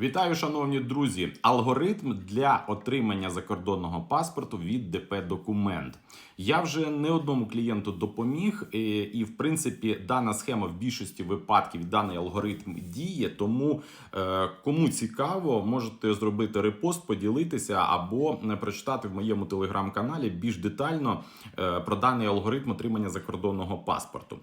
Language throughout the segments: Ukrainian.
Вітаю, шановні друзі! Алгоритм для отримання закордонного паспорту від ДП Документ. Я вже не одному клієнту допоміг, і, і в принципі дана схема в більшості випадків даний алгоритм діє. Тому е, кому цікаво, можете зробити репост, поділитися або е, прочитати в моєму телеграм-каналі більш детально е, про даний алгоритм отримання закордонного паспорту.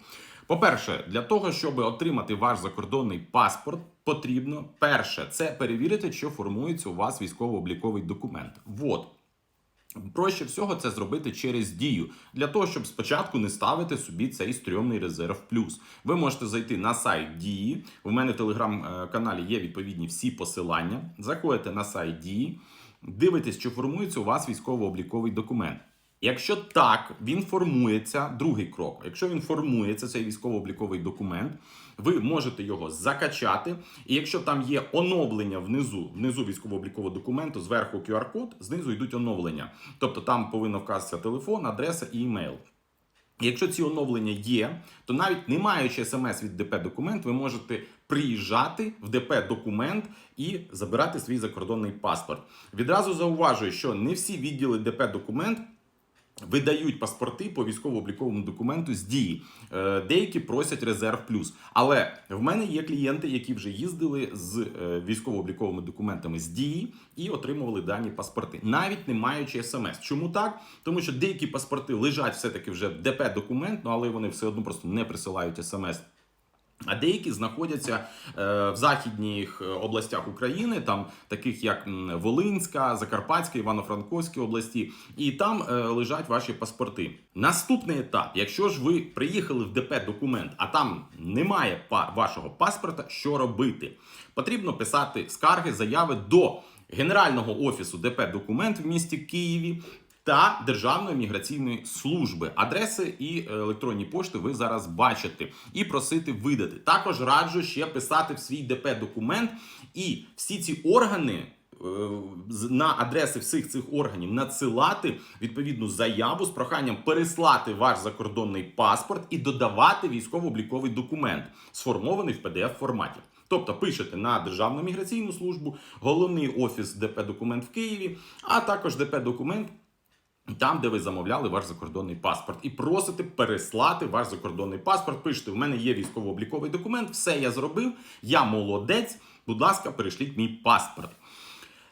По-перше, для того, щоб отримати ваш закордонний паспорт, потрібно перше це перевірити, що формується у вас військово-обліковий документ. Вот. Проще всього це зробити через дію для того, щоб спочатку не ставити собі цей стрьомний резерв плюс. Ви можете зайти на сайт дії. У мене в телеграм-каналі є відповідні всі посилання. Заходите на сайт дії, дивитесь, чи формується у вас військово-обліковий документ. Якщо так, він формується, другий крок. Якщо він формується, цей військово-обліковий документ, ви можете його закачати. І якщо там є оновлення внизу, внизу військово-облікового документу, зверху QR-код, знизу йдуть оновлення. Тобто там повинно вказатися телефон, адреса і імейл. Якщо ці оновлення є, то навіть не маючи смс від ДП документ, ви можете приїжджати в ДП документ і забирати свій закордонний паспорт. Відразу зауважую, що не всі відділи ДП документ. Видають паспорти по військово-обліковому документу з дії. Е, Деякі просять резерв плюс. Але в мене є клієнти, які вже їздили з е, військово-обліковими документами з дії і отримували дані паспорти, навіть не маючи смс. Чому так? Тому що деякі паспорти лежать все-таки вже в ДП документ, ну але вони все одно просто не присилають смс. А деякі знаходяться е, в західних е, областях України, там таких як Волинська, Закарпатська, Івано-Франковські області, і там е, лежать ваші паспорти. Наступний етап, якщо ж ви приїхали в ДП документ, а там немає вашого паспорта, що робити? Потрібно писати скарги, заяви до Генерального офісу ДП документ в місті Києві та Державної міграційної служби. Адреси і е, електронні пошти ви зараз бачите і просити видати. Також раджу ще писати в свій ДП документ і всі ці органи. е, На адреси всіх цих органів надсилати відповідну заяву з проханням переслати ваш закордонний паспорт і додавати військово-обліковий документ, сформований в pdf форматі. Тобто пишете на Державну міграційну службу, головний офіс ДП документ в Києві, а також ДП документ там, де ви замовляли ваш закордонний паспорт, і просите переслати ваш закордонний паспорт. Пишете, в мене є військово-обліковий документ, все я зробив, я молодець. Будь ласка, перешліть мій паспорт.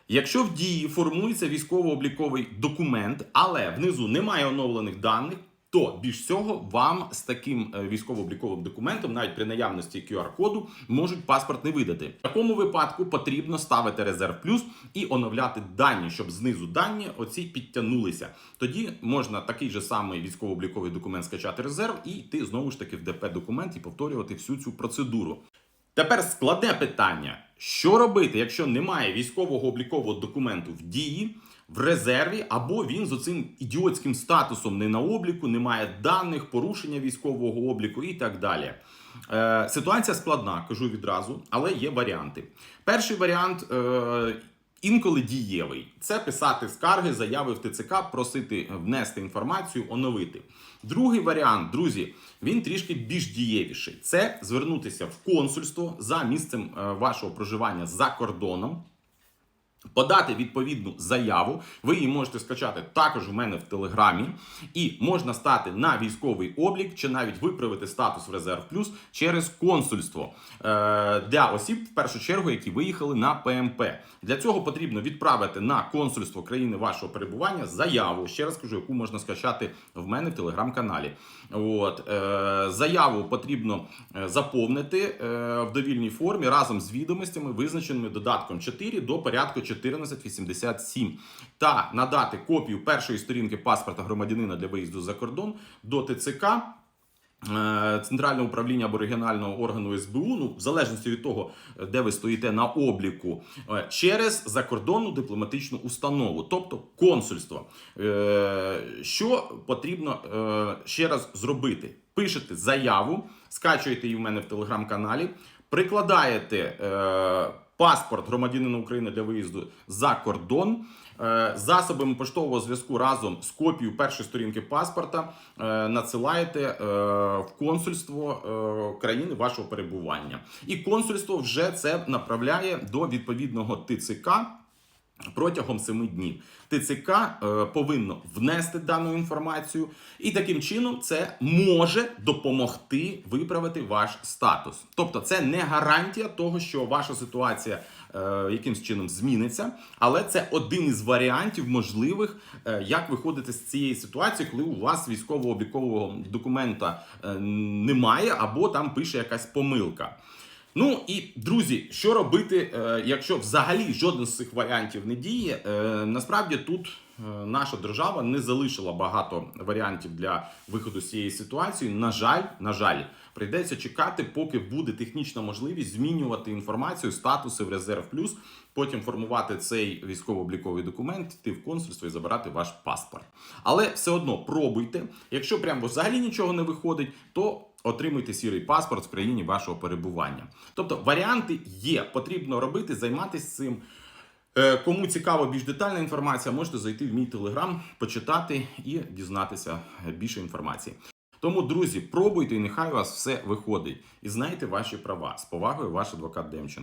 Якщо в дії формується військово-обліковий документ, але внизу немає оновлених даних, то більш всього вам з таким е, військово-обліковим документом, навіть при наявності QR-коду, можуть паспорт не видати. В такому випадку потрібно ставити резерв плюс і оновляти дані, щоб знизу дані оці підтягнулися. Тоді можна такий же самий військово-обліковий документ скачати резерв і йти знову ж таки в ДП документ і повторювати всю цю процедуру. Тепер складне питання: що робити, якщо немає військового облікового документу в дії, в резерві, або він з оцим ідіотським статусом не на обліку, немає даних, порушення військового обліку і так далі. Е, ситуація складна, кажу відразу, але є варіанти. Перший варіант. Е, Інколи дієвий це писати скарги, заяви в ТЦК, просити внести інформацію, оновити. Другий варіант, друзі, він трішки більш дієвіший. Це звернутися в консульство за місцем е, вашого проживання за кордоном. Подати відповідну заяву, ви її можете скачати також у мене в телеграмі, і можна стати на військовий облік чи навіть виправити статус в резерв плюс через консульство е, для осіб, в першу чергу, які виїхали на ПМП. Для цього потрібно відправити на консульство країни вашого перебування заяву. Ще раз кажу, яку можна скачати в мене в телеграм-каналі. От е, заяву потрібно е, заповнити в довільній формі разом з відомостями, визначеними додатком 4 до порядку 1487, та надати копію першої сторінки паспорта громадянина для виїзду за кордон до ТЦК. е, Центрального управління або регіонального органу СБУ, ну в залежності від того, де ви стоїте на обліку, е, через закордонну дипломатичну установу, тобто консульство. Е, Що потрібно ще раз зробити? Пишете заяву, скачуєте її в мене в телеграм-каналі, прикладаєте паспорт громадянина України для виїзду за кордон. е, засобами поштового зв'язку разом з копією першої сторінки паспорта е, надсилаєте е, в консульство країни вашого перебування. І консульство вже це направляє до відповідного ТЦК. Протягом семи днів ТЦК е, повинно внести дану інформацію, і таким чином це може допомогти виправити ваш статус. Тобто, це не гарантія того, що ваша ситуація е, якимсь чином зміниться, але це один із варіантів можливих, е, як виходити з цієї ситуації, коли у вас військово-облікового документа немає, або там пише якась помилка. Ну і друзі, що робити, е, якщо взагалі жоден з цих варіантів не діє? Е, Насправді тут е, наша держава не залишила багато варіантів для виходу з цієї ситуації. На жаль, на жаль, прийдеться чекати, поки буде технічна можливість змінювати інформацію, статуси в резерв плюс. Потім формувати цей військово-обліковий документ, йти в консульство і забирати ваш паспорт. Але все одно пробуйте. Якщо прямо взагалі нічого не виходить, то отримуйте сірий паспорт в країні вашого перебування. Тобто варіанти є, потрібно робити, займатися цим. Е, Кому цікава більш детальна інформація, можете зайти в мій телеграм, почитати і дізнатися більше інформації. Тому, друзі, пробуйте і нехай у вас все виходить. І знайте ваші права. З повагою, ваш адвокат Демчин.